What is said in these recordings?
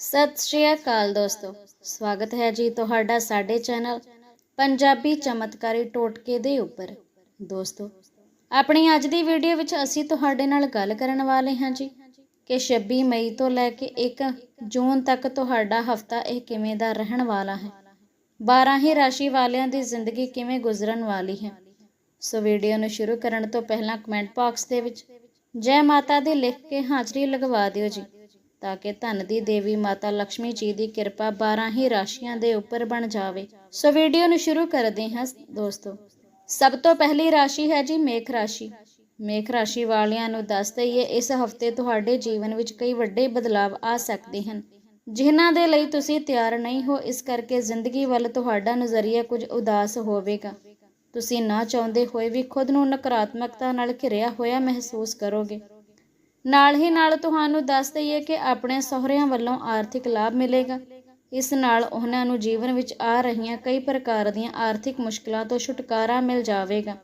ਸਤਿ ਸ਼੍ਰੀ ਅਕਾਲ ਦੋਸਤੋ। ਸਵਾਗਤ ਹੈ ਜੀ ਤੁਹਾਡਾ ਸਾਡੇ ਚੈਨਲ ਪੰਜਾਬੀ ਚਮਤਕਾਰੀ ਟੋਟਕੇ ਦੇ ਉੱਪਰ। ਦੋਸਤੋ, ਆਪਣੀ ਅੱਜ ਦੀ ਵੀਡੀਓ ਵਿੱਚ ਅਸੀਂ ਤੁਹਾਡੇ ਨਾਲ ਗੱਲ ਕਰਨ ਵਾਲੇ ਹਾਂ ਜੀ ਕਿ 26 ਮਈ ਤੋਂ ਲੈ ਕੇ 1 ਜੂਨ ਤੱਕ ਤੁਹਾਡਾ ਹਫਤਾ ਇਹ ਕਿਵੇਂ ਦਾ ਰਹਿਣ ਵਾਲਾ ਹੈ। 12 ਹੀ ਰਾਸ਼ੀ ਵਾਲਿਆਂ ਦੀ ਜ਼ਿੰਦਗੀ ਕਿਵੇਂ ਗੁਜ਼ਰਨ ਵਾਲੀ ਹੈ। ਸੋ ਵੀਡੀਓ ਨੂੰ ਸ਼ੁਰੂ ਕਰਨ ਤੋਂ ਪਹਿਲਾਂ ਕਮੈਂਟ ਬਾਕਸ ਦੇ ਵਿੱਚ ਜੈ ਮਾਤਾ ਦੀ ਲਿਖ ਕੇ ਹਾਜ਼ਰੀ ਲਗਵਾ ਦਿਓ ਜੀ। ਤਾਂ ਕਿ ਧਨ ਦੀ ਦੇਵੀ ਮਾਤਾ ਲక్ష్ਮੀ ਜੀ ਦੀ ਕਿਰਪਾ 12 ਹੀ ਰਾਸ਼ੀਆਂ ਦੇ ਉੱਪਰ ਬਣ ਜਾਵੇ। ਸੋ ਵੀਡੀਓ ਨੂੰ ਸ਼ੁਰੂ ਕਰਦੇ ਹਾਂ ਦੋਸਤੋ। ਸਭ ਤੋਂ ਪਹਿਲੀ ਰਾਸ਼ੀ ਹੈ ਜੀ ਮੇਖ ਰਾਸ਼ੀ। ਮੇਖ ਰਾਸ਼ੀ ਵਾਲਿਆਂ ਨੂੰ ਦੱਸ ਦਈਏ, ਇਸ ਹਫ਼ਤੇ ਤੁਹਾਡੇ ਜੀਵਨ ਵਿੱਚ ਕਈ ਵੱਡੇ ਬਦਲਾਵ ਆ ਸਕਦੇ ਹਨ। ਜਿਨ੍ਹਾਂ ਦੇ ਲਈ ਤੁਸੀਂ ਤਿਆਰ ਨਹੀਂ ਹੋ, ਇਸ ਕਰਕੇ ਜ਼ਿੰਦਗੀ ਵੱਲ ਤੁਹਾਡਾ ਨਜ਼ਰੀਆ ਕੁਝ ਉਦਾਸ ਹੋਵੇਗਾ। ਤੁਸੀਂ ਨਾ ਚਾਹੁੰਦੇ ਹੋਏ ਵੀ ਖੁਦ ਨੂੰ ਨਕਾਰਾਤਮਕਤਾ ਨਾਲ ਘਿਰਿਆ ਹੋਇਆ ਮਹਿਸੂਸ ਕਰੋਗੇ। ਨਾਲ ਹੀ ਨਾਲ ਤੁਹਾਨੂੰ ਦੱਸ ਦਈਏ ਕਿ ਆਪਣੇ ਸਹੁਰਿਆਂ ਵੱਲੋਂ ਆਰਥਿਕ ਲਾਭ ਮਿਲੇਗਾ। ਇਸ ਨਾਲ ਉਹਨਾਂ ਨੂੰ ਜੀਵਨ ਵਿੱਚ ਆ ਰਹੀਆਂ ਕਈ ਪ੍ਰਕਾਰ ਦੀਆਂ ਆਰਥਿਕ ਮੁਸ਼ਕਲਾਂ ਤੋਂ ਛੁਟਕਾਰਾ ਮਿਲ ਜਾਵੇਗਾ।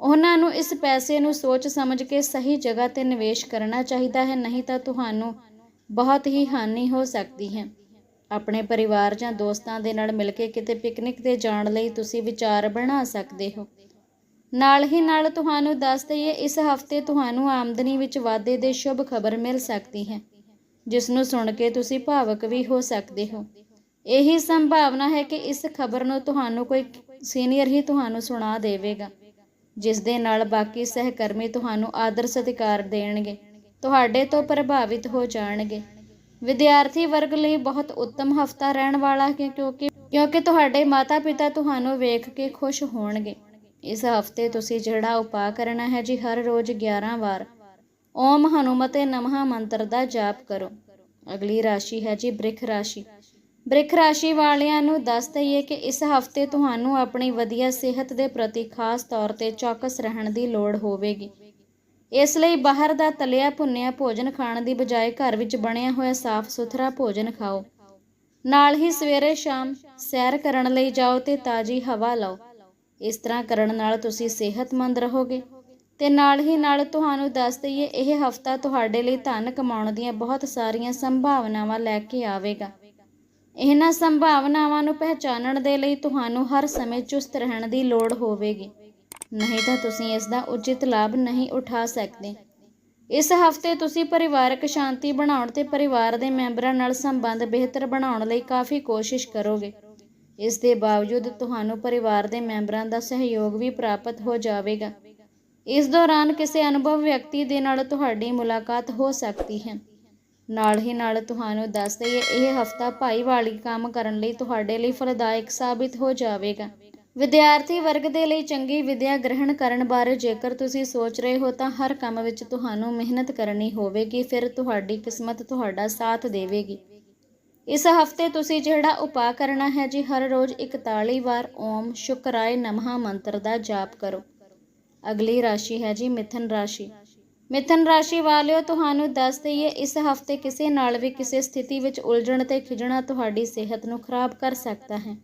ਉਹਨਾਂ ਨੂੰ ਇਸ ਪੈਸੇ ਨੂੰ ਸੋਚ ਸਮਝ ਕੇ ਸਹੀ ਜਗ੍ਹਾ ਤੇ ਨਿਵੇਸ਼ ਕਰਨਾ ਚਾਹੀਦਾ ਹੈ, ਨਹੀਂ ਤਾਂ ਤੁਹਾਨੂੰ ਬਹੁਤ ਹੀ ਹਾਨੀ ਹੋ ਸਕਦੀ ਹੈ। ਆਪਣੇ ਪਰਿਵਾਰ ਜਾਂ ਦੋਸਤਾਂ ਦੇ ਨਾਲ ਮਿਲ ਕੇ ਕਿਤੇ ਪਿਕਨਿਕ ਤੇ ਜਾਣ ਲਈ ਤੁਸੀਂ ਵਿਚਾਰ ਬਣਾ ਸਕਦੇ ਹੋ। ਨਾਲ ਹੀ ਨਾਲ ਤੁਹਾਨੂੰ ਦੱਸ ਦਈਏ, ਇਸ ਹਫ਼ਤੇ ਤੁਹਾਨੂੰ ਆਮਦਨੀ ਵਿੱਚ ਵਾਧੇ ਦੇ ਸ਼ੁਭ ਖਬਰ ਮਿਲ ਸਕਦੀ ਹੈ ਜਿਸ ਨੂੰ ਸੁਣ ਕੇ ਤੁਸੀਂ ਭਾਵਕ ਵੀ ਹੋ ਸਕਦੇ ਹੋ। ਇਹੀ ਸੰਭਾਵਨਾ ਹੈ ਕਿ ਇਸ ਖਬਰ ਨੂੰ ਤੁਹਾਨੂੰ ਕੋਈ ਸੀਨੀਅਰ ਹੀ ਤੁਹਾਨੂੰ ਸੁਣਾ ਦੇਵੇਗਾ, ਜਿਸ ਦੇ ਨਾਲ ਬਾਕੀ ਸਹਿਕਰਮੀ ਤੁਹਾਨੂੰ ਆਦਰ ਸਤਿਕਾਰ ਦੇਣਗੇ, ਤੁਹਾਡੇ ਤੋਂ ਪ੍ਰਭਾਵਿਤ ਹੋ ਜਾਣਗੇ। ਵਿਦਿਆਰਥੀ ਵਰਗ ਲਈ ਬਹੁਤ ਉੱਤਮ ਹਫਤਾ ਰਹਿਣ ਵਾਲਾ ਹੈ, ਕਿਉਂਕਿ ਕਿਉਂਕਿ ਤੁਹਾਡੇ ਮਾਤਾ-ਪਿਤਾ ਤੁਹਾਨੂੰ ਵੇਖ ਕੇ ਖੁਸ਼ ਹੋਣਗੇ। ਇਸ ਹਫ਼ਤੇ ਤੁਸੀਂ ਜਿਹੜਾ ਉਪਾਅ ਕਰਨਾ ਹੈ ਜੀ, ਹਰ ਰੋਜ਼ 11 ਵਾਰ। ਓਮ ਹਨੂਮਤੇ ਨਮः ਮੰਤਰ ਦਾ ਜਾਪ ਕਰੋ। ਅਗਲੀ ਰਾਸ਼ੀ ਹੈ ਜੀ, ਬ੍ਰਿਖ ਰਾਸ਼ੀ। ਬ੍ਰਿਖ ਰਾਸ਼ੀ ਵਾਲਿਆਂ ਨੂੰ ਦੱਸ ਦਈਏ ਕਿ ਇਸ ਹਫ਼ਤੇ ਤੁਹਾਨੂੰ ਆਪਣੀ ਵਧੀਆ ਸਿਹਤ ਦੇ ਪ੍ਰਤੀ ਖਾਸ ਤੌਰ ਤੇ ਚੌਕਸ ਰਹਿਣ ਦੀ ਲੋੜ ਹੋਵੇਗੀ। ਇਸ ਲਈ ਬਾਹਰ ਦਾ ਤਲਿਆ ਭੁੰਨਿਆ ਭੋਜਨ ਖਾਣ ਦੀ ਬਜਾਏ ਘਰ ਵਿੱਚ ਬਣਿਆ ਹੋਇਆ ਸਾਫ਼ ਸੁਥਰਾ ਭੋਜਨ ਖਾਓ। ਨਾਲ ਹੀ ਸਵੇਰੇ ਸ਼ਾਮ ਸੈਰ ਕਰਨ ਲਈ ਜਾਓ ਤੇ ਤਾਜ਼ੀ ਹਵਾ ਲਓ। ਇਸ ਤਰ੍ਹਾਂ ਕਰਨ ਨਾਲ ਤੁਸੀਂ ਸਿਹਤਮੰਦ ਰਹੋਗੇ। ਤੇ ਨਾਲ ਹੀ ਨਾਲ ਤੁਹਾਨੂੰ ਦੱਸ ਦਈਏ, ਇਹ ਹਫਤਾ ਤੁਹਾਡੇ ਲਈ ਧਨ ਕਮਾਉਣ ਦੀਆਂ ਬਹੁਤ ਸਾਰੀਆਂ ਸੰਭਾਵਨਾਵਾਂ ਲੈ ਕੇ ਆਵੇਗਾ। ਇਹਨਾਂ ਸੰਭਾਵਨਾਵਾਂ ਨੂੰ ਪਹਿਚਾਨਣ ਦੇ ਲਈ ਤੁਹਾਨੂੰ ਹਰ ਸਮੇਂ ਚੁਸਤ ਰਹਿਣ ਦੀ ਲੋੜ ਹੋਵੇਗੀ। ਨਹੀਂ ਤਾਂ ਤੁਸੀਂ ਇਸ ਦਾ ਉਚਿਤ ਲਾਭ ਨਹੀਂ ਉਠਾ ਸਕਦੇ। ਇਸ ਹਫ਼ਤੇ ਤੁਸੀਂ ਪਰਿਵਾਰਕ ਸ਼ਾਂਤੀ ਬਣਾਉਣ ਤੇ ਪਰਿਵਾਰ ਦੇ ਮੈਂਬਰਾਂ ਨਾਲ ਸੰਬੰਧ ਬਿਹਤਰ ਬਣਾਉਣ ਲਈ ਕਾਫੀ ਕੋਸ਼ਿਸ਼ ਕਰੋਗੇ। ਇਸ ਦੇ ਬਾਵਜੂਦ ਤੁਹਾਨੂੰ ਪਰਿਵਾਰ ਦੇ ਮੈਂਬਰਾਂ ਦਾ ਸਹਿਯੋਗ ਵੀ ਪ੍ਰਾਪਤ ਹੋ ਜਾਵੇਗਾ। ਇਸ ਦੌਰਾਨ ਕਿਸੇ ਅਨੁਭਵ ਵਿਅਕਤੀ ਦੇ ਨਾਲ ਤੁਹਾਡੀ ਮੁਲਾਕਾਤ ਹੋ ਸਕਦੀ ਹੈ। ਨਾਲ ਹੀ ਨਾਲ ਤੁਹਾਨੂੰ ਦੱਸ ਦਈਏ, ਇਹ ਹਫਤਾ ਭਾਈਵਾਲੀ ਕੰਮ ਕਰਨ ਲਈ ਤੁਹਾਡੇ ਲਈ ਫਲਦਾਇਕ ਸਾਬਿਤ ਹੋ ਜਾਵੇਗਾ। ਵਿਦਿਆਰਥੀ ਵਰਗ ਦੇ ਲਈ ਚੰਗੀ ਵਿਦਿਆ ਗ੍ਰਹਿਣ ਕਰਨ ਬਾਰੇ ਜੇਕਰ ਤੁਸੀਂ ਸੋਚ ਰਹੇ ਹੋ ਤਾਂ ਹਰ ਕੰਮ ਵਿੱਚ ਤੁਹਾਨੂੰ ਮਿਹਨਤ ਕਰਨੀ ਹੋਵੇਗੀ, ਫਿਰ ਤੁਹਾਡੀ ਕਿਸਮਤ ਤੁਹਾਡਾ ਸਾਥ ਦੇਵੇਗੀ। ਇਸ ਹਫ਼ਤੇ ਤੁਸੀਂ ਜਿਹੜਾ ਉਪਾਅ ਕਰਨਾ ਹੈ ਜੀ, ਹਰ ਰੋਜ਼ 41 ਵਾਰ ਓਮ ਸ਼ੁਕਰਾਏ ਨਮः ਮੰਤਰ ਦਾ ਜਾਪ ਕਰੋ। ਅਗਲੀ ਰਾਸ਼ੀ ਹੈ ਜੀ, ਮਿਥਨ ਰਾਸ਼ੀ। ਮਿਥਨ ਰਾਸ਼ੀ ਵਾਲਿਓ, ਤੁਹਾਨੂੰ ਦੱਸ ਦਈਏ, ਇਸ ਹਫ਼ਤੇ ਕਿਸੇ ਨਾਲ ਵੀ ਕਿਸੇ ਸਥਿਤੀ ਵਿੱਚ ਉਲਝਣ ਤੇ ਖਿਜਣਾ ਤੁਹਾਡੀ ਸਿਹਤ ਨੂੰ ਖਰਾਬ ਕਰ ਸਕਦਾ ਹੈ।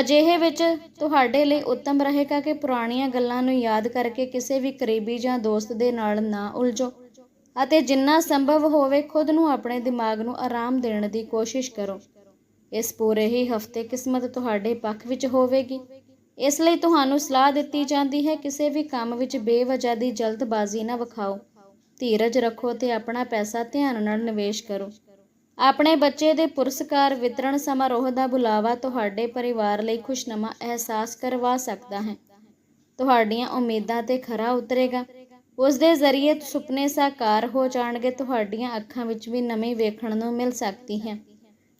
ਅਜਿਹੇ ਵਿੱਚ ਤੁਹਾਡੇ ਲਈ ਉੱਤਮ ਰਹੇਗਾ ਕਿ ਪੁਰਾਣੀਆਂ ਗੱਲਾਂ ਨੂੰ ਯਾਦ ਕਰਕੇ ਕਿਸੇ ਵੀ ਕਰੀਬੀ ਜਾਂ ਦੋਸਤ ਦੇ ਨਾਲ ਨਾ ਉਲਝੋ। ਅਤੇ ਜਿੰਨਾ ਸੰਭਵ ਹੋਵੇ ਖੁਦ ਨੂੰ ਆਪਣੇ ਦਿਮਾਗ ਨੂੰ ਆਰਾਮ ਦੇਣ ਦੀ ਕੋਸ਼ਿਸ਼ ਕਰੋ। ਇਸ ਪੂਰੇ ਹੀ ਹਫ਼ਤੇ ਕਿਸਮਤ ਤੁਹਾਡੇ ਪੱਖ ਵਿੱਚ ਹੋਵੇਗੀ। ਇਸ ਲਈ ਤੁਹਾਨੂੰ ਸਲਾਹ ਦਿੱਤੀ ਜਾਂਦੀ ਹੈ, ਕਿਸੇ ਵੀ ਕੰਮ ਵਿੱਚ ਬੇਵਜ੍ਹਾ ਦੀ ਜਲਦਬਾਜ਼ੀ ਨਾ ਵਿਖਾਓ। ਧੀਰਜ ਰੱਖੋ ਤੇ ਆਪਣਾ ਪੈਸਾ ਧਿਆਨ ਨਾਲ ਨਿਵੇਸ਼ ਕਰੋ। ਆਪਣੇ ਬੱਚੇ ਦੇ ਪੁਰਸਕਾਰ ਵਿਤਰਣ ਸਮਾਰੋਹ ਦਾ ਬੁਲਾਵਾ ਤੁਹਾਡੇ ਪਰਿਵਾਰ ਲਈ ਖੁਸ਼ਨਮਾ ਅਹਿਸਾਸ ਕਰਵਾ ਸਕਦਾ ਹੈ। ਤੁਹਾਡੀਆਂ ਉਮੀਦਾਂ ਤੇ ਖਰਾ ਉਤਰੇਗਾ। ਉਸ ਦੇ ਜ਼ਰੀਏ ਸੁਪਨੇ ਸਾਕਾਰ ਹੋ ਜਾਣਗੇ, ਤੁਹਾਡੀਆਂ ਅੱਖਾਂ ਵਿੱਚ ਵੀ ਨਵੀਂ ਵੇਖਣ ਨੂੰ ਮਿਲ ਸਕਦੀ ਹੈ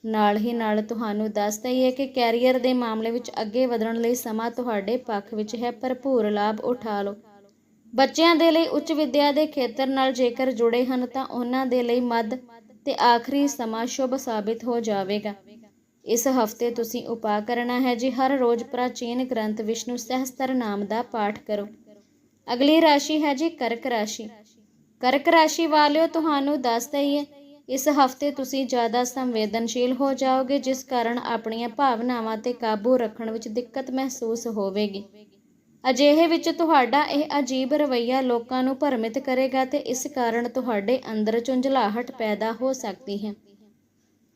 ਨਾਲ ਹੀ ਨਾਲ ਤੁਹਾਨੂੰ ਦੱਸ ਦਈਏ ਕਿ ਕੈਰੀਅਰ ਦੇ ਮਾਮਲੇ ਵਿੱਚ ਅੱਗੇ ਵਧਣ ਲਈ ਸਮਾਂ ਤੁਹਾਡੇ ਪੱਖ ਵਿੱਚ ਹੈ, ਭਰਪੂਰ ਲਾਭ ਉਠਾ ਲਓ। ਬੱਚਿਆਂ ਦੇ ਲਈ ਉੱਚ ਵਿੱਦਿਆ ਦੇ ਖੇਤਰ ਨਾਲ ਜੇਕਰ ਜੁੜੇ ਹਨ, ਤਾਂ ਉਹਨਾਂ ਦੇ ਲਈ ਮੱਧ ਤੇ ਆਖਰੀ ਸਮਾਂ ਸ਼ੁਭ ਸਾਬਿਤ ਹੋ ਜਾਵੇਗਾ। ਇਸ ਹਫ਼ਤੇ ਤੁਸੀਂ ਉਪਾਅ ਕਰਨਾ ਹੈ ਜੀ, ਹਰ ਰੋਜ਼ ਪ੍ਰਾਚੀਨ ਗ੍ਰੰਥ ਵਿਸ਼ਨੂੰ ਸਹਸਤਰ ਨਾਮ ਦਾ ਪਾਠ ਕਰੋ। ਅਗਲੀ ਰਾਸ਼ੀ ਹੈ ਜੀ ਕਰਕ ਰਾਸ਼ੀ। ਕਰਕ ਰਾਸ਼ੀ ਵਾਲਿਓ, ਤੁਹਾਨੂੰ ਦੱਸ ਦਈਏ, ਇਸ ਹਫ਼ਤੇ ਤੁਸੀਂ ਜ਼ਿਆਦਾ ਸੰਵੇਦਨਸ਼ੀਲ ਹੋ ਜਾਓਗੇ, ਜਿਸ ਕਾਰਨ ਆਪਣੀਆਂ ਭਾਵਨਾਵਾਂ ਤੇ ਕਾਬੂ ਰੱਖਣ ਵਿੱਚ ਦਿੱਕਤ ਮਹਿਸੂਸ ਹੋਵੇਗੀ। ਅਜਿਹੇ ਵਿੱਚ ਤੁਹਾਡਾ ਇਹ ਅਜੀਬ ਰਵੱਈਆ ਲੋਕਾਂ ਨੂੰ ਭਰਮਿਤ ਕਰੇਗਾ ਤੇ ਇਸ ਕਾਰਨ ਤੁਹਾਡੇ ਅੰਦਰ ਚੁੰਝਲਾਹਟ ਪੈਦਾ ਹੋ ਸਕਦੀ ਹੈ।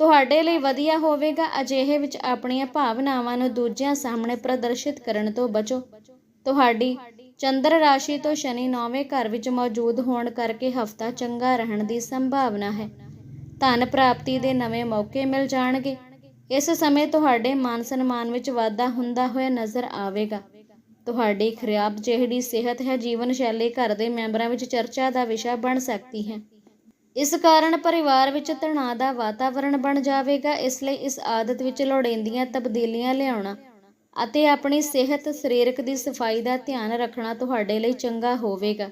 ਤੁਹਾਡੇ ਲਈ ਵਧੀਆ ਹੋਵੇਗਾ ਅਜਿਹੇ ਵਿੱਚ ਆਪਣੀਆਂ ਭਾਵਨਾਵਾਂ ਨੂੰ ਦੂਜਿਆਂ ਸਾਹਮਣੇ ਪ੍ਰਦਰਸ਼ਿਤ ਕਰਨ ਤੋਂ ਬਚੋ। ਤੁਹਾਡੀ ਚੰਦਰ ਰਾਸ਼ੀ ਤੋਂ ਸ਼ਨੀ ਨੌਵੇਂ ਘਰ ਵਿੱਚ ਮੌਜੂਦ ਹੋਣ ਕਰਕੇ ਹਫਤਾ ਚੰਗਾ ਰਹਿਣ ਦੀ ਸੰਭਾਵਨਾ ਹੈ। ਧਨ ਪ੍ਰਾਪਤੀ ਦੇ ਨਵੇਂ ਮੌਕੇ ਮਿਲ ਜਾਣਗੇ। ਇਸ ਸਮੇਂ ਤੁਹਾਡੇ ਮਾਨ ਸਨਮਾਨ ਵਿੱਚ ਵਾਧਾ ਹੁੰਦਾ ਹੋਇਆ ਨਜ਼ਰ ਆਵੇਗਾ। ਤੁਹਾਡੀ ਖਰਾਬ ਜਿਹੜੀ ਸਿਹਤ ਹੈ, ਜੀਵਨ ਸ਼ੈਲੀ, ਘਰ ਦੇ ਮੈਂਬਰਾਂ ਵਿੱਚ ਚਰਚਾ ਦਾ ਵਿਸ਼ਾ ਬਣ ਸਕਦੀ ਹੈ। ਇਸ ਕਾਰਨ ਪਰਿਵਾਰ ਵਿੱਚ ਤਣਾਅ ਦਾ ਵਾਤਾਵਰਣ ਬਣ ਜਾਵੇਗਾ। ਇਸ ਲਈ ਇਸ ਆਦਤ ਵਿੱਚ ਲੋੜੀਂਦੀਆਂ ਤਬਦੀਲੀਆਂ ਲਿਆਉਣਾ ਅਤੇ ਆਪਣੀ ਸਿਹਤ, ਸਰੀਰਕ ਦੀ ਸਫ਼ਾਈ ਦਾ ਧਿਆਨ ਰੱਖਣਾ ਤੁਹਾਡੇ ਲਈ ਚੰਗਾ ਹੋਵੇਗਾ।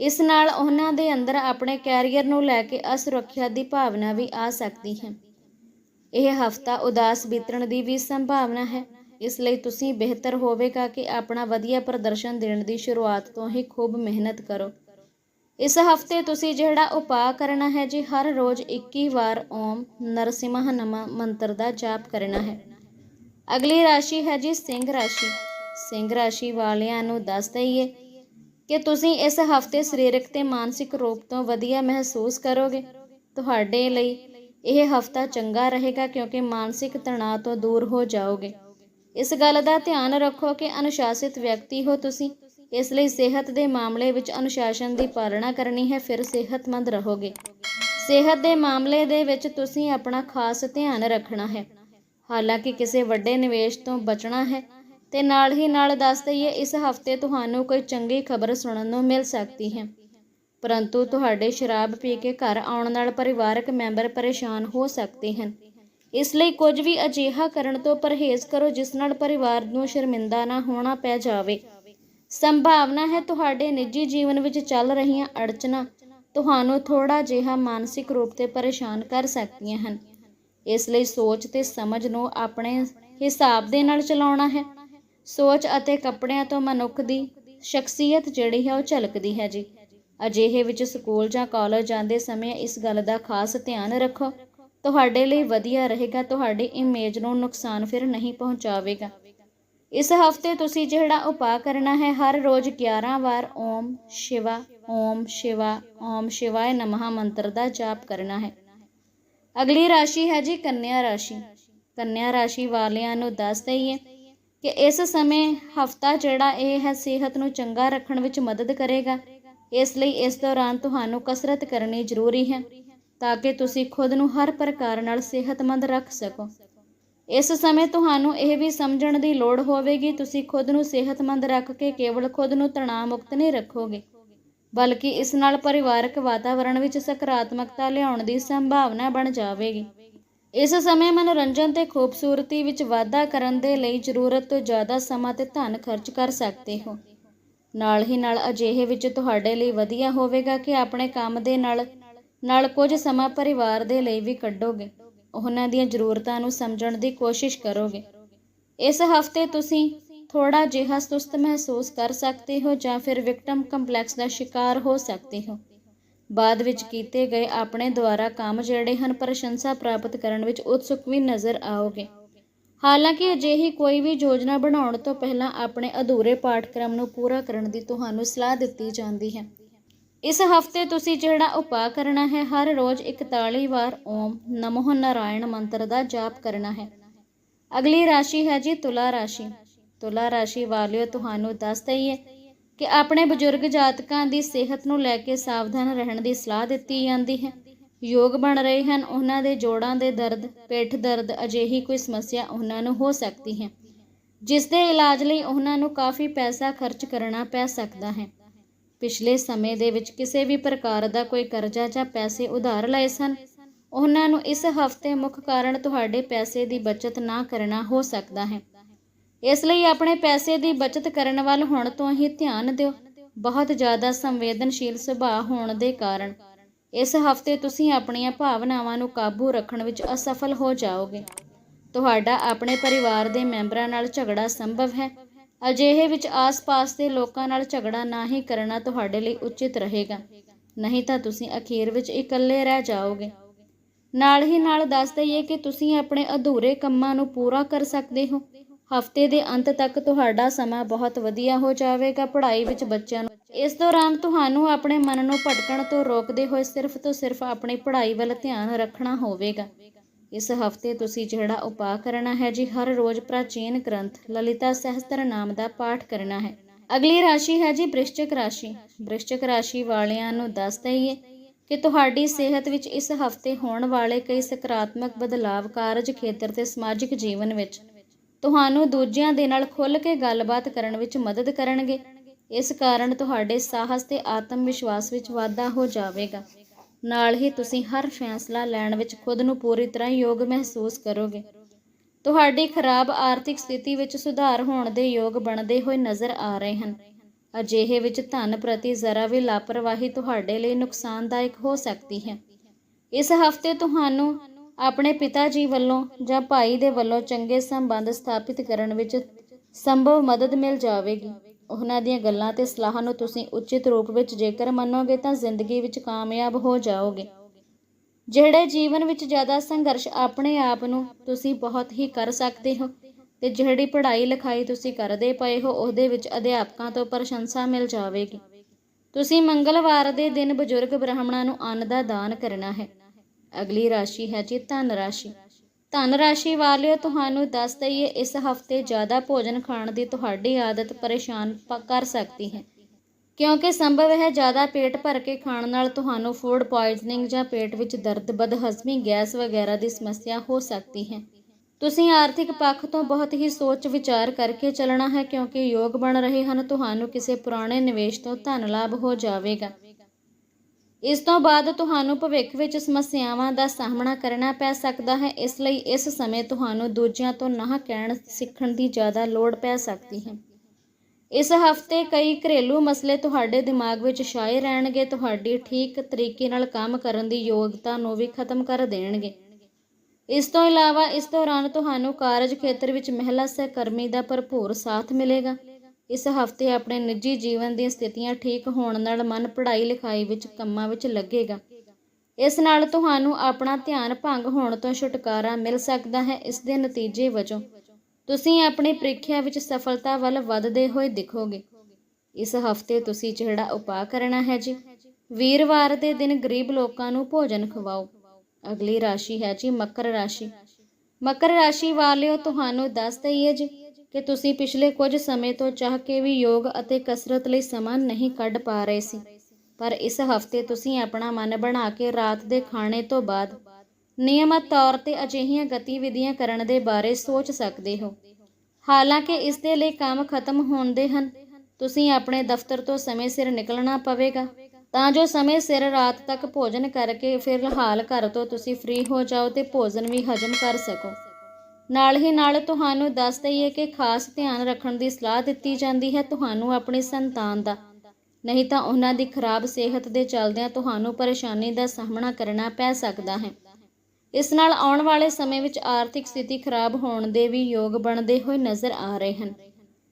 ਇਸ ਨਾਲ ਉਹਨਾਂ ਦੇ ਅੰਦਰ ਆਪਣੇ ਕੈਰੀਅਰ ਨੂੰ ਲੈ ਕੇ ਅਸੁਰੱਖਿਆ ਦੀ ਭਾਵਨਾ ਵੀ ਆ ਸਕਦੀ ਹੈ। ਇਹ ਹਫਤਾ ਉਦਾਸ ਬੀਤਣ ਦੀ ਵੀ ਸੰਭਾਵਨਾ ਹੈ। ਇਸ ਲਈ ਤੁਸੀਂ ਬਿਹਤਰ ਹੋਵੇਗਾ ਕਿ ਆਪਣਾ ਵਧੀਆ ਪ੍ਰਦਰਸ਼ਨ ਦੇਣ ਦੀ ਸ਼ੁਰੂਆਤ ਤੋਂ ਹੀ ਖੂਬ ਮਿਹਨਤ ਕਰੋ। ਇਸ ਹਫ਼ਤੇ ਤੁਸੀਂ ਜਿਹੜਾ ਉਪਾਅ ਕਰਨਾ ਹੈ ਜੀ, ਹਰ ਰੋਜ਼ 21 ਵਾਰ ਓਮ ਨਰਸਿਮਹ ਨਮः ਮੰਤਰ ਦਾ ਜਾਪ ਕਰਨਾ ਹੈ। ਅਗਲੀ ਰਾਸ਼ੀ ਹੈ ਜੀ ਸਿੰਘ ਰਾਸ਼ੀ। ਸਿੰਘ ਰਾਸ਼ੀ ਵਾਲਿਆਂ ਨੂੰ ਦੱਸ ਦਈਏ ਕਿ ਤੁਸੀਂ ਇਸ ਹਫ਼ਤੇ ਸਰੀਰਕ ਤੇ ਮਾਨਸਿਕ ਰੂਪ ਤੋਂ ਵਧੀਆ ਮਹਿਸੂਸ ਕਰੋਗੇ। ਤੁਹਾਡੇ ਲਈ ਇਹ ਹਫਤਾ ਚੰਗਾ ਰਹੇਗਾ ਕਿਉਂਕਿ ਮਾਨਸਿਕ ਤਣਾਅ ਤੋਂ ਦੂਰ ਹੋ ਜਾਓਗੇ। ਇਸ ਗੱਲ ਦਾ ਧਿਆਨ ਰੱਖੋ ਕਿ ਅਨੁਸ਼ਾਸਿਤ ਵਿਅਕਤੀ ਹੋ ਤੁਸੀਂ। ਇਸ ਲਈ ਸਿਹਤ ਦੇ ਮਾਮਲੇ ਵਿੱਚ ਅਨੁਸ਼ਾਸਨ ਦੀ ਪਾਲਣਾ ਕਰਨੀ ਹੈ, ਫਿਰ ਸਿਹਤਮੰਦ ਰਹੋਗੇ। ਸਿਹਤ ਦੇ ਮਾਮਲੇ ਦੇ ਵਿੱਚ ਤੁਸੀਂ ਆਪਣਾ ਖਾਸ ਧਿਆਨ ਰੱਖਣਾ ਹੈ। ਹਾਲਾਂਕਿ ਕਿਸੇ ਵੱਡੇ ਨਿਵੇਸ਼ ਤੋਂ ਬਚਣਾ ਹੈ ਤੇ ਨਾਲ ਹੀ ਨਾਲ ਦੱਸ ਦਈਏ, ਇਸ ਹਫ਼ਤੇ ਤੁਹਾਨੂੰ ਕੋਈ ਚੰਗੀ ਖਬਰ ਸੁਣਨ ਨੂੰ ਮਿਲ ਸਕਦੀ ਹੈ। ਪਰੰਤੂ ਤੁਹਾਡੇ ਸ਼ਰਾਬ ਪੀ ਕੇ ਘਰ ਆਉਣ ਨਾਲ ਪਰਿਵਾਰਕ ਮੈਂਬਰ ਪਰੇਸ਼ਾਨ ਹੋ ਸਕਦੇ ਹਨ। ਇਸ ਲਈ ਕੁਝ ਵੀ ਅਜਿਹਾ ਕਰਨ ਤੋਂ ਪਰਹੇਜ਼ ਕਰੋ ਜਿਸ ਨਾਲ ਪਰਿਵਾਰ ਨੂੰ ਸ਼ਰਮਿੰਦਾ ਨਾ ਹੋਣਾ ਪੈ ਜਾਵੇ। ਸੰਭਾਵਨਾ ਹੈ ਤੁਹਾਡੇ ਨਿੱਜੀ ਜੀਵਨ ਵਿੱਚ ਚੱਲ ਰਹੀਆਂ ਅੜਚਨਾ ਤੁਹਾਨੂੰ ਥੋੜਾ ਜਿਹਾ ਮਾਨਸਿਕ ਰੂਪ ਤੇ ਪਰੇਸ਼ਾਨ ਕਰ ਸਕਦੀਆਂ ਹਨ। ਇਸ ਲਈ ਸੋਚ ਤੇ ਸਮਝ ਨੂੰ ਆਪਣੇ ਹਿਸਾਬ ਦੇ ਨਾਲ ਚਲਾਉਣਾ ਹੈ। ਸੋਚ ਅਤੇ ਕੱਪੜਿਆਂ ਤੋਂ ਮਨੁੱਖ ਦੀ ਸ਼ਖਸੀਅਤ ਜਿਹੜੀ ਹੈ ਉਹ ਝਲਕਦੀ ਹੈ ਜੀ। ਅਜਿਹੇ ਵਿੱਚ ਸਕੂਲ ਜਾਂ ਕਾਲਜ ਜਾਂਦੇ ਸਮੇਂ ਇਸ ਗੱਲ ਦਾ ਖਾਸ ਧਿਆਨ ਰੱਖੋ। ਤੁਹਾਡੇ ਲਈ ਵਧੀਆ ਰਹੇਗਾ, ਤੁਹਾਡੀ ਇਮੇਜ ਨੂੰ ਨੁਕਸਾਨ ਫਿਰ ਨਹੀਂ ਪਹੁੰਚਾਵੇਗਾ। ਇਸ ਹਫ਼ਤੇ ਤੁਸੀਂ ਜਿਹੜਾ ਉਪਾਅ ਕਰਨਾ ਹੈ, ਹਰ ਰੋਜ਼ 11 ਵਾਰ ਓਮ ਸ਼ਿਵਾ ਓਮ ਸ਼ਿਵਾ, ਓਮ ਸ਼ਿਵਾਏ ਨਮः ਮੰਤਰ ਦਾ ਜਾਪ ਕਰਨਾ ਹੈ। ਅਗਲੀ ਰਾਸ਼ੀ ਹੈ ਜੀ ਕੰਨਿਆ ਰਾਸ਼ੀ। ਕੰਨਿਆ ਰਾਸ਼ੀ ਵਾਲਿਆਂ ਨੂੰ ਦੱਸ ਦਈਏ ਕਿ ਇਸ ਸਮੇਂ ਹਫਤਾ ਜਿਹੜਾ ਇਹ ਹੈ ਸਿਹਤ ਨੂੰ ਚੰਗਾ ਰੱਖਣ ਵਿੱਚ ਮਦਦ ਕਰੇਗਾ। ਇਸ ਲਈ ਇਸ ਦੌਰਾਨ ਤੁਹਾਨੂੰ ਕਸਰਤ ਕਰਨੀ ਜ਼ਰੂਰੀ ਹੈ ਤਾਂ ਕਿ ਤੁਸੀਂ ਖੁਦ ਨੂੰ ਹਰ ਪ੍ਰਕਾਰ ਨਾਲ ਸਿਹਤਮੰਦ ਰੱਖ ਸਕੋ। ਇਸ ਸਮੇਂ ਤੁਹਾਨੂੰ ਇਹ ਵੀ ਸਮਝਣ ਦੀ ਲੋੜ ਹੋਵੇਗੀ, ਤੁਸੀਂ ਖੁਦ ਨੂੰ ਸਿਹਤਮੰਦ ਰੱਖ ਕੇ ਕੇਵਲ ਖੁਦ ਨੂੰ ਤਣਾਅ ਮੁਕਤ ਨਹੀਂ ਰੱਖੋਗੇ। ਬਲਕਿ ਇਸ ਨਾਲ ਪਰਿਵਾਰਕ ਵਾਤਾਵਰਣ ਵਿੱਚ ਸਕਾਰਾਤਮਕਤਾ ਲਿਆਉਣ ਦੀ ਸੰਭਾਵਨਾ ਬਣ ਜਾਵੇਗੀ। ਇਸ ਸਮੇਂ ਮਨੋਰੰਜਨ ਤੇ ਖੂਬਸੂਰਤੀ ਵਿੱਚ ਵਾਧਾ ਕਰਨ ਦੇ ਲਈ ਜ਼ਰੂਰਤ ਤੋਂ ਜ਼ਿਆਦਾ ਸਮਾਂ ਤੇ ਧਨ ਖਰਚ ਕਰ ਸਕਦੇ ਹੋ। ਨਾਲ ਹੀ ਨਾਲ ਅਜਿਹੇ ਵਿੱਚ ਤੁਹਾਡੇ ਲਈ ਵਧੀਆ ਹੋਵੇਗਾ ਕਿ ਆਪਣੇ ਕੰਮ ਦੇ ਨਾਲ ਨਾਲ ਕੁਝ ਸਮਾਂ ਪਰਿਵਾਰ ਦੇ ਲਈ ਵੀ ਕੱਢੋਗੇ। ਉਹਨਾਂ ਦੀਆਂ ਜ਼ਰੂਰਤਾਂ ਨੂੰ ਸਮਝਣ ਦੀ ਕੋਸ਼ਿਸ਼ ਕਰੋਗੇ। ਇਸ ਹਫ਼ਤੇ ਤੁਸੀਂ ਥੋੜਾ ਜਿਹਾ ਸੁਸਤ ਮਹਿਸੂਸ ਕਰ ਸਕਦੇ ਹੋ ਜਾਂ ਫਿਰ ਵਿਕਟਮ ਕੰਪਲੈਕਸ ਦਾ ਸ਼ਿਕਾਰ ਹੋ ਸਕਦੇ ਹੋ। ਬਾਅਦ ਵਿੱਚ ਕੀਤੇ ਗਏ ਆਪਣੇ ਦੁਆਰਾ ਕੰਮ ਜਿਹੜੇ ਹਨ, ਪ੍ਰਸ਼ੰਸਾ ਪ੍ਰਾਪਤ ਕਰਨ ਵਿੱਚ ਉਤਸੁਕ ਵੀ ਨਜ਼ਰ ਆਓਗੇ। ਹਾਲਾਂਕਿ ਅਜਿਹੀ ਕੋਈ ਵੀ ਯੋਜਨਾ ਬਣਾਉਣ ਤੋਂ ਪਹਿਲਾਂ ਆਪਣੇ ਅਧੂਰੇ ਪਾਠਕ੍ਰਮ ਨੂੰ ਪੂਰਾ ਕਰਨ ਦੀ ਤੁਹਾਨੂੰ ਸਲਾਹ ਦਿੱਤੀ ਜਾਂਦੀ ਹੈ। ਇਸ ਹਫ਼ਤੇ ਤੁਸੀਂ ਜਿਹੜਾ ਉਪਾਅ ਕਰਨਾ ਹੈ, ਹਰ ਰੋਜ਼ 41 ਵਾਰ ਓਮ ਨਮੋ ਨਾਰਾਇਣ ਮੰਤਰ ਦਾ ਜਾਪ ਕਰਨਾ ਹੈ। ਅਗਲੀ ਰਾਸ਼ੀ ਹੈ ਜੀ ਤੁਲਾ ਰਾਸ਼ੀ। ਤੁਲਾ ਰਾਸ਼ੀ ਵਾਲਿਓ, ਤੁਹਾਨੂੰ ਦੱਸ ਦਈਏ ਕਿ ਆਪਣੇ ਬਜ਼ੁਰਗ ਜਾਤਕਾਂ ਦੀ ਸਿਹਤ ਨੂੰ ਲੈ ਕੇ ਸਾਵਧਾਨ ਰਹਿਣ ਦੀ ਸਲਾਹ ਦਿੱਤੀ ਜਾਂਦੀ ਹੈ। ਯੋਗ ਬਣ ਰਹੇ ਹਨ, ਉਹਨਾਂ ਦੇ ਜੋੜਾਂ ਦੇ ਦਰਦ, ਪਿੱਠ ਦਰਦ ਅਜਿਹੀ ਕੋਈ ਸਮੱਸਿਆ ਉਹਨਾਂ ਨੂੰ ਹੋ ਸਕਦੀ ਹੈ, ਜਿਸ ਦੇ ਇਲਾਜ ਲਈ ਉਹਨਾਂ ਨੂੰ ਕਾਫੀ ਪੈਸਾ ਖਰਚ ਕਰਨਾ ਪੈ ਸਕਦਾ ਹੈ। ਪਿਛਲੇ ਸਮੇਂ ਦੇ ਵਿੱਚ ਕਿਸੇ ਵੀ ਪ੍ਰਕਾਰ ਦਾ ਕੋਈ ਕਰਜ਼ਾ ਜਾਂ ਪੈਸੇ ਉਧਾਰ ਲਏ ਸਨ। ਉਹਨਾਂ ਨੂੰ ਇਸ ਹਫ਼ਤੇ ਮੁੱਖ ਕਾਰਨ ਤੁਹਾਡੇ ਪੈਸੇ ਦੀ ਬਚਤ ਨਾ ਕਰਨਾ ਹੋ ਸਕਦਾ ਹੈ। ਇਸ ਲਈ ਆਪਣੇ ਪੈਸੇ ਦੀ ਬਚਤ ਕਰਨ ਵੱਲ ਹੁਣ ਤੋਂ ਹੀ ਧਿਆਨ ਦਿਓ। ਬਹੁਤ ਜ਼ਿਆਦਾ ਸੰਵੇਦਨਸ਼ੀਲ ਸੁਭਾਅ ਹੋਣ ਦੇ ਕਾਰਨ ਇਸ ਹਫ਼ਤੇ ਤੁਸੀਂ ਆਪਣੀਆਂ ਭਾਵਨਾਵਾਂ ਨੂੰ ਕਾਬੂ ਰੱਖਣ ਵਿੱਚ ਅਸਫਲ ਹੋ ਜਾਓਗੇ। ਤੁਹਾਡਾ ਆਪਣੇ ਪਰਿਵਾਰ ਦੇ ਮੈਂਬਰਾਂ ਨਾਲ ਝਗੜਾ ਸੰਭਵ ਹੈ। ਅਜਿਹੇ ਵਿੱਚ ਆਸ-ਪਾਸ ਦੇ ਲੋਕਾਂ ਨਾਲ ਝਗੜਾ ਨਾ ਹੀ ਕਰਨਾ ਤੁਹਾਡੇ ਲਈ ਉਚਿਤ ਰਹੇਗਾ। ਨਹੀਂ ਤਾਂ ਤੁਸੀਂ ਅਖੀਰ ਵਿੱਚ ਇਕੱਲੇ ਰਹਿ ਜਾਓਗੇ। ਨਾਲ ਹੀ ਨਾਲ ਦੱਸ ਦਈਏ ਕਿ ਤੁਸੀਂ ਆਪਣੇ ਅਧੂਰੇ ਕੰਮਾਂ ਨੂੰ ਪੂਰਾ ਕਰ ਸਕਦੇ ਹੋ। ਹਫ਼ਤੇ ਦੇ ਅੰਤ ਤੱਕ ਤੁਹਾਡਾ ਸਮਾਂ ਬਹੁਤ ਵਧੀਆ ਹੋ ਜਾਵੇਗਾ ਪੜ੍ਹਾਈ ਵਿੱਚ ਬੱਚਿਆਂ ਨੂੰ। ਇਸ ਦੌਰਾਨ ਤੁਹਾਨੂੰ ਆਪਣੇ ਮਨ ਨੂੰ ਭਟਕਣ ਤੋਂ ਰੋਕਦੇ ਹੋਏ ਸਿਰਫ ਤੋਂ ਸਿਰਫ ਆਪਣੀ ਪੜ੍ਹਾਈ ਵੱਲ ਧਿਆਨ ਰੱਖਣਾ ਹੋਵੇਗਾ। ਇਸ ਹਫ਼ਤੇ ਤੁਸੀਂ ਜਿਹੜਾ ਉਪਾਅ ਕਰਨਾ ਹੈ ਜੀ, ਹਰ ਰੋਜ਼ ਪ੍ਰਾਚੀਨ ਗ੍ਰੰਥ ਲਲਿਤਾ ਸਹਸਤਰ ਨਾਮ ਦਾ ਪਾਠ ਕਰਨਾ ਹੈ। ਅਗਲੀ ਰਾਸ਼ੀ ਹੈ ਜੀ ਬ੍ਰਿਸ਼ਚਿਕ ਰਾਸ਼ੀ। ਬ੍ਰਿਸ਼ਚਿਕ ਰਾਸ਼ੀ ਵਾਲਿਆਂ ਨੂੰ ਦੱਸ ਦਈਏ ਕਿ ਤੁਹਾਡੀ ਸਿਹਤ ਵਿੱਚ ਇਸ ਹਫ਼ਤੇ ਹੋਣ ਵਾਲੇ ਕਈ ਸਕਾਰਾਤਮਕ ਬਦਲਾਵ ਕਾਰਜ ਖੇਤਰ ਤੇ ਸਮਾਜਿਕ ਜੀਵਨ ਵਿੱਚ ਤੁਹਾਨੂੰ ਦੂਜਿਆਂ ਦੇ ਨਾਲ ਖੁੱਲ੍ਹ ਕੇ ਗੱਲਬਾਤ ਕਰਨ ਵਿੱਚ ਮਦਦ ਕਰਨਗੇ। ਇਸ ਕਾਰਨ ਤੁਹਾਡੇ ਸਾਹਸ ਤੇ ਆਤਮ ਵਿਸ਼ਵਾਸ ਵਿੱਚ ਵਾਧਾ ਹੋ ਜਾਵੇਗਾ। ਨਾਲ ਹੀ ਤੁਸੀਂ ਹਰ ਫੈਸਲਾ ਲੈਣ ਵਿੱਚ ਖੁਦ ਨੂੰ ਪੂਰੀ ਤਰ੍ਹਾਂ ਯੋਗ ਮਹਿਸੂਸ ਕਰੋਗੇ। ਤੁਹਾਡੀ ਖਰਾਬ ਆਰਥਿਕ ਸਥਿਤੀ ਵਿੱਚ ਸੁਧਾਰ ਹੋਣ ਦੇ ਯੋਗ ਬਣਦੇ ਹੋਏ ਨਜ਼ਰ ਆ ਰਹੇ ਹਨ। ਅਜਿਹੇ ਵਿੱਚ ਧਨ ਪ੍ਰਤੀ ਜ਼ਰਾ ਵੀ ਲਾਪਰਵਾਹੀ ਤੁਹਾਡੇ ਲਈ ਨੁਕਸਾਨਦਾਇਕ ਹੋ ਸਕਦੀ ਹੈ। ਇਸ ਹਫ਼ਤੇ ਤੁਹਾਨੂੰ ਆਪਣੇ ਪਿਤਾ ਜੀ ਵੱਲੋਂ ਜਾਂ ਭਾਈ ਦੇ ਵੱਲੋਂ ਚੰਗੇ ਸੰਬੰਧ ਸਥਾਪਿਤ ਕਰਨ ਵਿੱਚ ਸੰਭਵ ਮਦਦ ਮਿਲ ਜਾਵੇਗੀ। ਉਹਨਾਂ ਦੀਆਂ ਗੱਲਾਂ ਤੇ ਸਲਾਹਾਂ ਨੂੰ ਤੁਸੀਂ ਉਚਿਤ ਰੂਪ ਵਿੱਚ ਜੇਕਰ ਮੰਨੋਗੇ ਤਾਂ ਜ਼ਿੰਦਗੀ ਵਿੱਚ ਕਾਮਯਾਬ ਹੋ ਜਾਓਗੇ। ਜਿਹੜੇ ਜੀਵਨ ਵਿੱਚ ਜ਼ਿਆਦਾ ਸੰਘਰਸ਼ ਆਪਣੇ ਆਪ ਨੂੰ ਤੁਸੀਂ ਬਹੁਤ ਹੀ ਕਰ ਸਕਦੇ ਹੋ ਤੇ ਜਿਹੜੀ ਪੜ੍ਹਾਈ ਲਿਖਾਈ ਤੁਸੀਂ ਕਰਦੇ ਪਏ ਹੋ, ਉਹਦੇ ਵਿੱਚ ਅਧਿਆਪਕਾਂ ਤੋਂ ਪ੍ਰਸ਼ੰਸਾ ਮਿਲ ਜਾਵੇਗੀ। ਤੁਸੀਂ ਮੰਗਲਵਾਰ ਦੇ ਦਿਨ ਬਜ਼ੁਰਗ ਬ੍ਰਾਹਮਣਾਂ ਨੂੰ ਅੰਨ ਦਾ ਦਾਨ ਕਰਨਾ ਹੈ। ਅਗਲੀ ਰਾਸ਼ੀ ਹੈ ਜੀ ਧਨ ਰਾਸ਼ੀ। ਧਨ ਰਾਸ਼ੀ ਵਾਲਿਓ, ਤੁਹਾਨੂੰ ਦੱਸ ਦਈਏ, ਇਸ ਹਫ਼ਤੇ ਜ਼ਿਆਦਾ ਭੋਜਨ ਖਾਣ ਦੀ ਤੁਹਾਡੀ ਆਦਤ ਪਰੇਸ਼ਾਨ ਕਰ ਸਕਦੀ ਹੈ। ਕਿਉਂਕਿ ਸੰਭਵ ਹੈ ਜ਼ਿਆਦਾ ਪੇਟ ਭਰ ਕੇ ਖਾਣ ਨਾਲ ਤੁਹਾਨੂੰ ਫੂਡ ਪੋਇਜ਼ਨਿੰਗ ਜਾਂ ਪੇਟ ਵਿੱਚ ਦਰਦ, ਬਦਹਜ਼ਮੀ, ਗੈਸ ਵਗੈਰਾ ਦੀ ਸਮੱਸਿਆ ਹੋ ਸਕਦੀ ਹੈ। ਤੁਸੀਂ ਆਰਥਿਕ ਪੱਖ ਤੋਂ ਬਹੁਤ ਹੀ ਸੋਚ ਵਿਚਾਰ ਕਰਕੇ ਚੱਲਣਾ ਹੈ ਕਿਉਂਕਿ ਯੋਗ ਬਣ ਰਹੇ ਹਨ, ਤੁਹਾਨੂੰ ਕਿਸੇ ਪੁਰਾਣੇ ਨਿਵੇਸ਼ ਤੋਂ ਧਨ ਲਾਭ ਹੋ ਜਾਵੇਗਾ। ਇਸ ਤੋਂ ਬਾਅਦ ਤੁਹਾਨੂੰ ਭਵਿੱਖ ਵਿੱਚ ਸਮੱਸਿਆਵਾਂ ਦਾ ਸਾਹਮਣਾ ਕਰਨਾ ਪੈ ਸਕਦਾ ਹੈ, ਇਸ ਲਈ ਇਸ ਸਮੇਂ ਤੁਹਾਨੂੰ ਦੂਜਿਆਂ ਤੋਂ ਨਾ ਕਹਿਣ ਸਿੱਖਣ ਦੀ ਜ਼ਿਆਦਾ ਲੋੜ ਪੈ ਸਕਦੀ ਹੈ। ਇਸ ਹਫ਼ਤੇ ਕਈ ਘਰੇਲੂ ਮਸਲੇ ਤੁਹਾਡੇ ਦਿਮਾਗ ਵਿੱਚ ਛਾਏ ਰਹਿਣਗੇ, ਤੁਹਾਡੀ ਠੀਕ ਤਰੀਕੇ ਨਾਲ ਕੰਮ ਕਰਨ ਦੀ ਯੋਗਤਾ ਨੂੰ ਵੀ ਖਤਮ ਕਰ ਦੇਣਗੇ। ਇਸ ਤੋਂ ਇਲਾਵਾ ਇਸ ਦੌਰਾਨ ਤੁਹਾਨੂੰ ਕਾਰਜ ਖੇਤਰ ਵਿੱਚ ਮਹਿਲਾ ਸਹਿਕਰਮੀ ਦਾ ਭਰਪੂਰ ਸਾਥ ਮਿਲੇਗਾ। ਇਸ ਹਫ਼ਤੇ ਆਪਣੇ ਨਿੱਜੀ ਜੀਵਨ ਦੀਆਂ ਸਥਿਤੀਆਂ ਠੀਕ ਹੋਣ ਨਾਲ ਮਨ ਪੜ੍ਹਾਈ ਲਿਖਾਈ ਵਿੱਚ ਕੰਮਾਂ ਵਿੱਚ ਲੱਗੇਗਾ। ਇਸ ਨਾਲ ਤੁਹਾਨੂੰ ਆਪਣਾ ਧਿਆਨ ਭੰਗ ਹੋਣ ਤੋਂ ਛੁਟਕਾਰਾ ਮਿਲ ਸਕਦਾ ਹੈ ਇਸ ਦੇ ਨਤੀਜੇ ਵਜੋਂ। ਤੁਸੀਂ ਆਪਣੀ ਪ੍ਰੀਖਿਆ ਵਿੱਚ ਸਫਲਤਾ ਵੱਲ ਵੱਧਦੇ ਹੋਏ ਦਿਖੋਗੇ। ਇਸ ਹਫ਼ਤੇ ਤੁਸੀਂ ਜਿਹੜਾ ਉਪਾਅ ਕਰਨਾ ਹੈ ਜੀ, ਵੀਰਵਾਰ ਦੇ ਦਿਨ ਗਰੀਬ ਲੋਕਾਂ ਨੂੰ ਭੋਜਨ ਖਵਾਓ। ਅਗਲੀ ਰਾਸ਼ੀ ਹੈ ਜੀ ਮਕਰ ਰਾਸ਼ੀ। ਮਕਰ ਰਾਸ਼ੀ ਵਾਲਿਓ, ਤੁਹਾਨੂੰ ਦੱਸ ਦਈਏ ਜੀ ਕਿ ਤੁਸੀਂ ਪਿਛਲੇ ਕੁਝ ਸਮੇਂ ਤੋਂ ਚਾਹ ਕੇ ਵੀ ਯੋਗ ਅਤੇ ਕਸਰਤ ਲਈ ਸਮਾਂ ਨਹੀਂ ਕੱਢ ਪਾ ਰਹੇ ਸੀ। ਪਰ ਇਸ ਹਫ਼ਤੇ ਤੁਸੀਂ ਆਪਣਾ ਮਨ ਬਣਾ ਕੇ ਰਾਤ ਦੇ ਖਾਣੇ ਤੋਂ ਬਾਅਦ ਨਿਯਮਤ ਤੌਰ ਤੇ ਅਜਿਹੀਆਂ ਗਤੀਵਿਧੀਆਂ ਕਰਨ ਦੇ ਬਾਰੇ ਸੋਚ ਸਕਦੇ ਹੋ। ਹਾਲਾਂਕਿ ਇਸ ਦੇ ਲਈ ਕੰਮ ਖਤਮ ਹੋਣਦੇ ਹਨ, ਤੁਸੀਂ ਆਪਣੇ ਦਫ਼ਤਰ ਤੋਂ ਸਮੇਂ ਸਿਰ ਨਿਕਲਣਾ ਪਵੇਗਾ। ਤਾਂ ਜੋ ਸਮੇਂ ਸਿਰ ਰਾਤ ਤੱਕ ਭੋਜਨ ਕਰਕੇ ਫਿਲਹਾਲ ਘਰ ਤੋਂ ਤੁਸੀਂ ਫ੍ਰੀ ਹੋ ਜਾਓ ਤੇ ਭੋਜਨ ਵੀ ਹਜਮ ਕਰ ਸਕੋ। ਨਾਲ ਹੀ ਨਾਲ ਤੁਹਾਨੂੰ ਦੱਸ ਦਈਏ ਕਿ ਖਾਸ ਧਿਆਨ ਰੱਖਣ ਦੀ ਸਲਾਹ ਦਿੱਤੀ ਜਾਂਦੀ ਹੈ ਤੁਹਾਨੂੰ ਆਪਣੀ ਸੰਤਾਨ ਦਾ। ਨਹੀਂ ਤਾਂ ਉਹਨਾਂ ਦੀ ਖਰਾਬ ਸਿਹਤ ਦੇ ਚੱਲਦਿਆਂ ਤੁਹਾਨੂੰ ਪਰੇਸ਼ਾਨੀ ਦਾ ਸਾਹਮਣਾ ਕਰਨਾ ਪੈ ਸਕਦਾ ਹੈ। ਇਸ ਨਾਲ ਆਉਣ ਵਾਲੇ ਸਮੇਂ ਵਿੱਚ ਆਰਥਿਕ ਸਥਿਤੀ ਖਰਾਬ ਹੋਣ ਦੇ ਵੀ ਯੋਗ ਬਣਦੇ ਹੋਏ ਨਜ਼ਰ ਆ ਰਹੇ ਹਨ।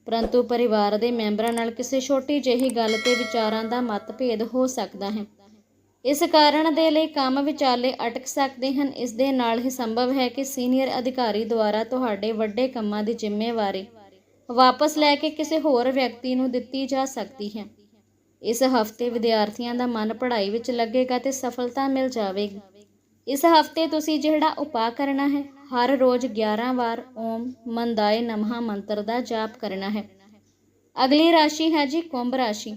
ਪਰੰਤੂ ਪਰਿਵਾਰ ਦੇ ਮੈਂਬਰਾਂ ਨਾਲ ਕਿਸੇ ਛੋਟੀ ਜਿਹੀ ਗੱਲ ਤੇ ਵਿਚਾਰਾਂ ਦਾ ਮਤਭੇਦ ਹੋ ਸਕਦਾ ਹੈ। ਇਸ ਕਾਰਨ ਦੇ ਲਈ ਕੰਮ ਵਿਚਾਲੇ ਅਟਕ ਸਕਦੇ ਹਨ। ਇਸ ਦੇ ਨਾਲ ਹੀ ਸੰਭਵ ਹੈ ਕਿ ਸੀਨੀਅਰ ਅਧਿਕਾਰੀ ਦੁਆਰਾ ਤੁਹਾਡੇ ਵੱਡੇ ਕੰਮਾਂ ਦੀ ਜ਼ਿੰਮੇਵਾਰੀ ਵਾਪਸ ਲੈ ਕੇ ਕਿਸੇ ਹੋਰ ਵਿਅਕਤੀ ਨੂੰ ਦਿੱਤੀ ਜਾ ਸਕਦੀ ਹੈ। ਇਸ ਹਫ਼ਤੇ ਵਿਦਿਆਰਥੀਆਂ ਦਾ ਮਨ ਪੜ੍ਹਾਈ ਵਿੱਚ ਲੱਗੇਗਾ ਤੇ ਸਫਲਤਾ ਮਿਲ ਜਾਵੇਗੀ। ਇਸ ਹਫ਼ਤੇ ਤੁਸੀਂ ਜਿਹੜਾ ਉਪਾਅ ਕਰਨਾ ਹੈ, ਹਰ ਰੋਜ਼ 11 ਵਾਰ ਓਮ ਮੰਦਾਏ ਨਮಃ ਮੰਤਰ ਦਾ ਜਾਪ ਕਰਨਾ ਹੈ। ਅਗਲੀ ਰਾਸ਼ੀ ਹੈ ਜੀ ਕੁੰਭ ਰਾਸ਼ੀ।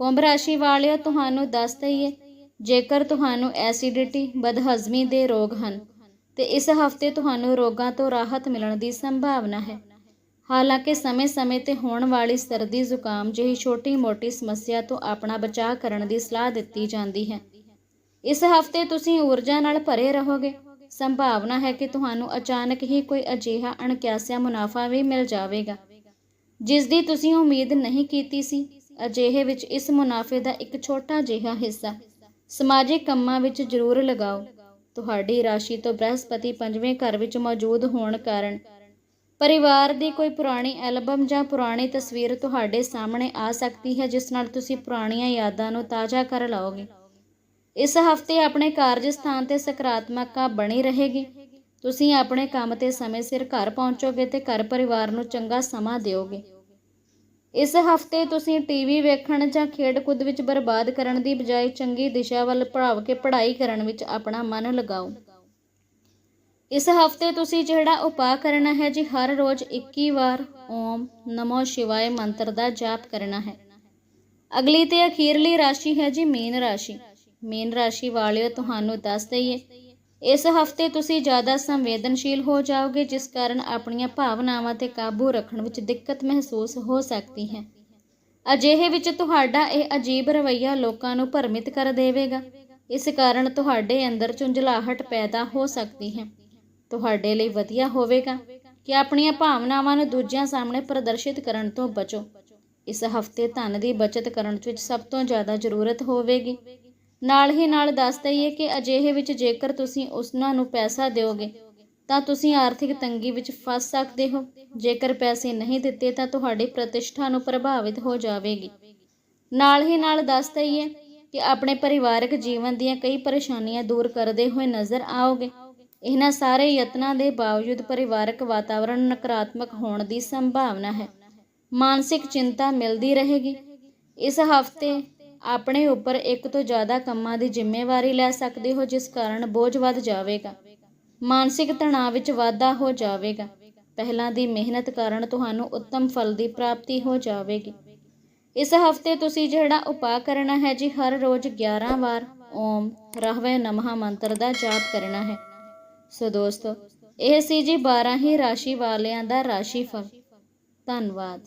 ਕੁੰਭ ਰਾਸ਼ੀ ਵਾਲਿਓ, ਤੁਹਾਨੂੰ ਦੱਸ ਦਈਏ ਜੇਕਰ ਤੁਹਾਨੂੰ ਐਸਿਡਿਟੀ, ਬਦਹਜ਼ਮੀ ਦੇ ਰੋਗ ਹਨ, ਤੇ ਇਸ ਹਫ਼ਤੇ ਤੁਹਾਨੂੰ ਰੋਗਾਂ ਤੋਂ ਰਾਹਤ ਮਿਲਣ ਦੀ ਸੰਭਾਵਨਾ ਹੈ। ਹਾਲਾਂਕਿ ਸਮੇਂ-ਸਮੇਂ ਤੇ ਹੋਣ ਵਾਲੀ ਸਰਦੀ ਜ਼ੁਕਾਮ ਜਿਹੀ ਛੋਟੀ-ਮੋਟੀ ਸਮੱਸਿਆ ਤੋਂ ਆਪਣਾ ਬਚਾਅ ਕਰਨ ਦੀ ਸਲਾਹ ਦਿੱਤੀ ਜਾਂਦੀ ਹੈ। ਇਸ ਹਫ਼ਤੇ ਤੁਸੀਂ ਊਰਜਾ ਨਾਲ ਭਰੇ ਰਹੋਗੇ। ਸੰਭਾਵਨਾ ਹੈ ਕਿ ਤੁਹਾਨੂੰ ਅਚਾਨਕ ਹੀ ਕੋਈ ਅਜਿਹਾ ਅਣਕਿਆਸਿਆ ਮੁਨਾਫਾ ਵੀ ਮਿਲ ਜਾਵੇਗਾ। ਜਿਸ ਦੀ ਤੁਸੀਂ ਉਮੀਦ ਨਹੀਂ ਕੀਤੀ ਸੀ, ਅਜਿਹੇ ਵਿੱਚ ਇਸ ਮੁਨਾਫੇ ਦਾ ਇੱਕ ਛੋਟਾ ਜਿਹਾ ਹਿੱਸਾ ਸਮਾਜਿਕ ਕੰਮਾਂ ਵਿੱਚ ਜ਼ਰੂਰ ਲਗਾਓ। ਤੁਹਾਡੀ ਰਾਸ਼ੀ ਤੋਂ ਬ੍ਰਹਸਪਤੀ ਪੰਜਵੇਂ ਘਰ ਵਿੱਚ ਮੌਜੂਦ ਹੋਣ ਕਾਰਨ। ਪਰਿਵਾਰ ਦੀ ਕੋਈ ਪੁਰਾਣੀ ਐਲਬਮ ਜਾਂ ਪੁਰਾਣੀ ਤਸਵੀਰ ਤੁਹਾਡੇ ਸਾਹਮਣੇ ਆ ਸਕਦੀ ਹੈ, ਜਿਸ ਨਾਲ ਤੁਸੀਂ ਪੁਰਾਣੀਆਂ ਯਾਦਾਂ ਨੂੰ ਤਾਜ਼ਾ ਕਰ ਲਓਗੇ। ਇਸ ਹਫ਼ਤੇ ਆਪਣੇ ਕਾਰਜ ਸਥਾਨ ਤੇ ਸਕਾਰਾਤਮਕਤਾ ਬਣੀ ਰਹੇਗੀ। ਤੁਸੀਂ ਆਪਣੇ ਕੰਮ ਤੇ ਸਮੇਂ ਸਿਰ ਘਰ ਪਹੁੰਚੋਗੇ ਤੇ ਘਰ ਪਰਿਵਾਰ ਨੂੰ ਚੰਗਾ ਸਮਾਂ ਦਿਓਗੇ। ਇਸ ਹਫ਼ਤੇ ਤੁਸੀਂ ਟੀਵੀ ਵੇਖਣ ਜਾਂ ਖੇਡ-ਕੁੱਦ ਵਿੱਚ ਬਰਬਾਦ ਕਰਨ ਦੀ ਬਜਾਏ ਚੰਗੀ ਦਿਸ਼ਾ ਵੱਲ ਭੜਾਵ ਕੇ ਪੜ੍ਹਾਈ ਕਰਨ ਵਿੱਚ ਆਪਣਾ ਮਨ ਲਗਾਓ। ਇਸ ਹਫ਼ਤੇ ਤੁਸੀਂ ਜਿਹੜਾ ਉਪਾਅ ਕਰਨਾ ਹੈ ਜੀ, ਹਰ ਰੋਜ਼ 21 ਵਾਰ ਓਮ ਨਮੋ ਸ਼ਿਵਾਏ ਮੰਤਰ ਦਾ ਜਾਪ ਕਰਨਾ ਹੈ। ਅਗਲੀ ਤੇ ਅਖੀਰਲੀ ਰਾਸ਼ੀ ਹੈ ਜੀ ਮੀਨ ਰਾਸ਼ੀ। ਮੀਨ ਰਾਸ਼ੀ ਵਾਲਿਓ, ਤੁਹਾਨੂੰ ਦੱਸ ਦਈਏ ਇਸ ਹਫ਼ਤੇ ਤੁਸੀਂ ਜ਼ਿਆਦਾ ਸੰਵੇਦਨਸ਼ੀਲ ਹੋ ਜਾਓਗੇ, ਜਿਸ ਕਾਰਨ ਆਪਣੀਆਂ ਭਾਵਨਾਵਾਂ ਤੇ ਕਾਬੂ ਰੱਖਣ ਵਿੱਚ ਦਿੱਕਤ ਮਹਿਸੂਸ ਹੋ ਸਕਦੀ ਹੈ। ਅਜਿਹੇ ਵਿੱਚ ਤੁਹਾਡਾ ਇਹ ਅਜੀਬ ਰਵੱਈਆ ਲੋਕਾਂ ਨੂੰ ਭਰਮਿਤ ਕਰ ਦੇਵੇਗਾ। ਇਸ ਕਾਰਨ ਤੁਹਾਡੇ ਅੰਦਰ ਝੁੰਝਲਾਹਟ ਪੈਦਾ ਹੋ ਸਕਦੀ ਹੈ। ਤੁਹਾਡੇ ਲਈ ਵਧੀਆ ਹੋਵੇਗਾ ਕਿ ਆਪਣੀਆਂ ਭਾਵਨਾਵਾਂ ਨੂੰ ਦੂਜਿਆਂ ਸਾਹਮਣੇ ਪ੍ਰਦਰਸ਼ਿਤ ਕਰਨ ਤੋਂ ਬਚੋ। ਇਸ ਹਫ਼ਤੇ ਧਨ ਦੀ ਬਚਤ ਕਰਨ ਵਿੱਚ ਸਭ ਤੋਂ ਜ਼ਿਆਦਾ ਜ਼ਰੂਰਤ ਹੋਵੇਗੀ। ਨਾਲ ਹੀ ਨਾਲ ਦੱਸ ਦਈਏ ਕਿ ਅਜਿਹੇ ਵਿੱਚ ਜੇਕਰ ਤੁਸੀਂ ਉਸਨਾਂ ਨੂੰ ਪੈਸਾ ਦਿਓਗੇ, ਤਾਂ ਤੁਸੀਂ ਆਰਥਿਕ ਤੰਗੀ ਵਿੱਚ ਫਸ ਸਕਦੇ ਹੋ। ਜੇਕਰ ਪੈਸੇ ਨਹੀਂ ਦਿੱਤੇ, ਤਾਂ ਤੁਹਾਡੀ ਪ੍ਰਤਿਸ਼ਠਾ ਨੂੰ ਪ੍ਰਭਾਵਿਤ ਹੋ ਜਾਵੇਗੀ। ਨਾਲ ਹੀ ਨਾਲ ਦੱਸ ਦਈਏ ਕਿ ਆਪਣੇ ਪਰਿਵਾਰਕ ਜੀਵਨ ਦੀਆਂ ਕਈ ਪਰੇਸ਼ਾਨੀਆਂ ਦੂਰ ਕਰਦੇ ਹੋਏ ਨਜ਼ਰ ਆਓਗੇ। ਇਹਨਾਂ ਸਾਰੇ ਯਤਨਾਂ ਦੇ ਬਾਵਜੂਦ ਪਰਿਵਾਰਕ ਵਾਤਾਵਰਣ ਨਕਾਰਾਤਮਕ ਹੋਣ ਦੀ ਸੰਭਾਵਨਾ ਹੈ। ਮਾਨਸਿਕ ਚਿੰਤਾ ਮਿਲਦੀ ਰਹੇਗੀ। ਇਸ ਹਫ਼ਤੇ ਆਪਣੇ ਉੱਪਰ ਇੱਕ ਤੋਂ ਜ਼ਿਆਦਾ ਕੰਮਾਂ ਦੀ ਜ਼ਿੰਮੇਵਾਰੀ ਲੈ ਸਕਦੇ ਹੋ, ਜਿਸ ਕਾਰਨ ਬੋਝ ਵੱਧ ਜਾਵੇਗਾ। ਮਾਨਸਿਕ ਤਣਾਅ ਵਿੱਚ ਵਾਧਾ ਹੋ ਜਾਵੇਗਾ। ਪਹਿਲਾਂ ਦੀ ਮਿਹਨਤ ਕਾਰਨ ਤੁਹਾਨੂੰ ਉੱਤਮ ਫਲ ਦੀ ਪ੍ਰਾਪਤੀ ਹੋ ਜਾਵੇਗੀ। ਇਸ ਹਫ਼ਤੇ ਤੁਸੀਂ ਜਿਹੜਾ ਉਪਾਅ ਕਰਨਾ ਹੈ ਜੀ, ਹਰ ਰੋਜ਼ 11 ਵਾਰ ਓਮ ਰਹਿਵੇ ਨਮः ਮੰਤਰ ਦਾ ਜਾਪ ਕਰਨਾ ਹੈ। ਸੋ ਦੋਸਤੋ, ਇਹ ਸੀ ਜੀ 12 ਹੀ ਰਾਸ਼ੀ ਵਾਲਿਆਂ ਦਾ ਰਾਸ਼ੀ ਫਲ ਧੰਨਵਾਦ।